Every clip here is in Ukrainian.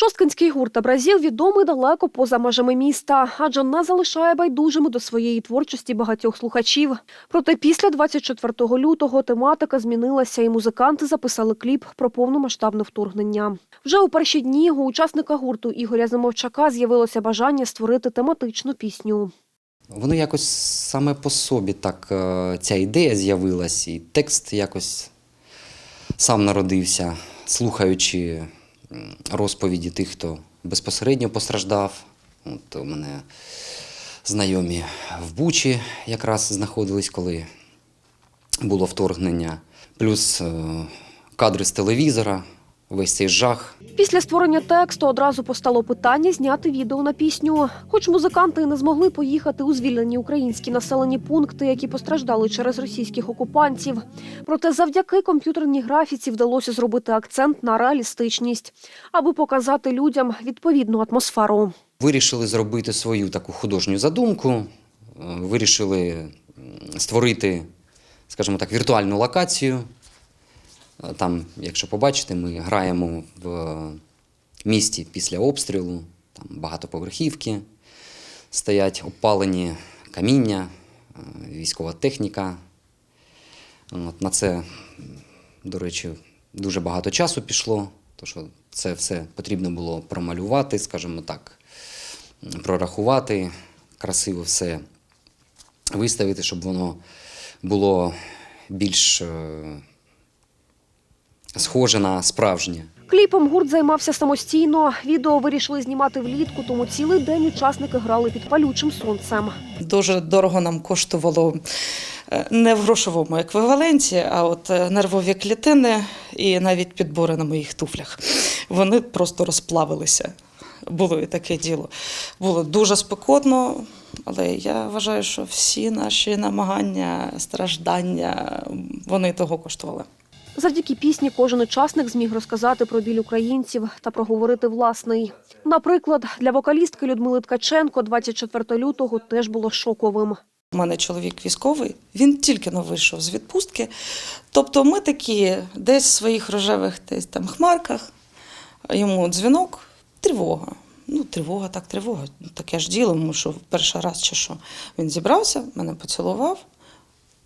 Шосткинський гурт Абразів відомий далеко поза межами міста, адже не залишає байдужими до своєї творчості багатьох слухачів. Проте після 24 лютого тематика змінилася, і музиканти записали кліп про повномасштабне вторгнення. Вже у перші дні у учасника гурту Ігоря Зимовчака з'явилося бажання створити тематичну пісню. Воно якось саме по собі так е, ця ідея з'явилась, і текст якось сам народився, слухаючи розповіді тих, хто безпосередньо постраждав. От у мене знайомі в Бучі якраз знаходились, коли було вторгнення. Плюс е, кадри з телевізора, весь цей жах. Після створення тексту одразу постало питання зняти відео на пісню. Хоч музиканти і не змогли поїхати у звільнені українські населені пункти, які постраждали через російських окупантів. Проте завдяки комп'ютерній графіці вдалося зробити акцент на реалістичність, аби показати людям відповідну атмосферу. Вирішили зробити свою таку художню задумку, вирішили створити, скажімо так, віртуальну локацію. Е, Там, якщо побачите, ми граємо в місті після обстрілу, там багатоповерхівки, стоять обпалені каміння, е, військова техніка. От, на це, до речі, дуже багато часу пішло, тому що це все потрібно було промалювати, скажімо так, прорахувати, красиво все виставити, щоб воно було більш е, схоже на справжнє. Кліпом гурт займався самостійно. Відео вирішили знімати влітку, тому цілий день учасники грали під палючим сонцем. Дуже дорого нам коштувало е, не в грошовому еквіваленті, а от е, нервові клітини і навіть підбори на моїх туфлях. Вони просто розплавилися. Було і таке діло. Було дуже спекотно, але я вважаю, що всі наші намагання, страждання, вони того коштували. Завдяки пісні кожен учасник зміг розказати про біль українців та проговорити власний. Наприклад, для вокалістки Людмили Ткаченко 24 лютого теж було шоковим. У мене чоловік військовий, він тільки но вийшов з відпустки. Тобто ми такі десь в своїх рожевих десь там хмарках, йому дзвінок, тривога. Ну, тривога, так, тривога. Таке ж діло, тому що перший раз чи що. Він зібрався, мене поцілував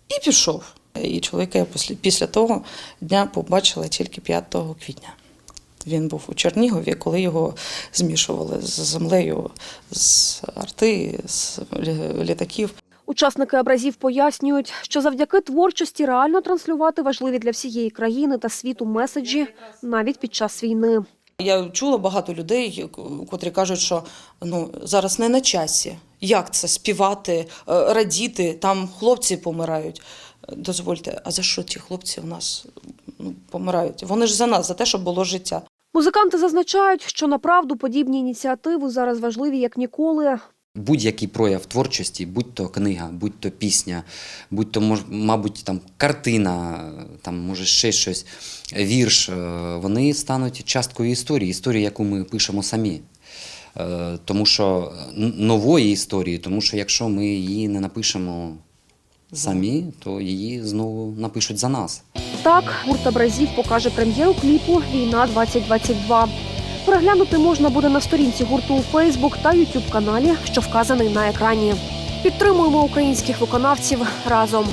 і пішов. І чоловіка я після, після того дня побачила тільки 5 квітня. Він був у Чернігові, коли його змішували з землею, з арти, з літаків. Учасники абразів пояснюють, що завдяки творчості реально транслювати важливі для всієї країни та світу меседжі навіть під час війни. Я чула багато людей, котрі кажуть, що ну зараз не на часі. Як це співати, е, радіти? Там хлопці помирають. Дозвольте, а за що ті хлопці у нас ну, помирають? Вони ж за нас, за те, щоб було життя. Музиканти зазначають, що направду подібні ініціативи зараз важливі як ніколи. Будь-який прояв творчості, будь то книга, будь то пісня, будь то, мож- мабуть, там картина, там, може, ще щось, вірш, е, вони стануть часткою історії, історії, яку ми пишемо самі. Е, Тому що нової історії, тому що якщо ми її не напишемо самі, то її знову напишуть за нас. Так, гурт абразів покаже прем'єру кліпу Війна 2022 Переглянути можна буде на сторінці гурту у Фейсбук та Ютуб каналі, що вказаний на екрані. Підтримуємо українських виконавців разом.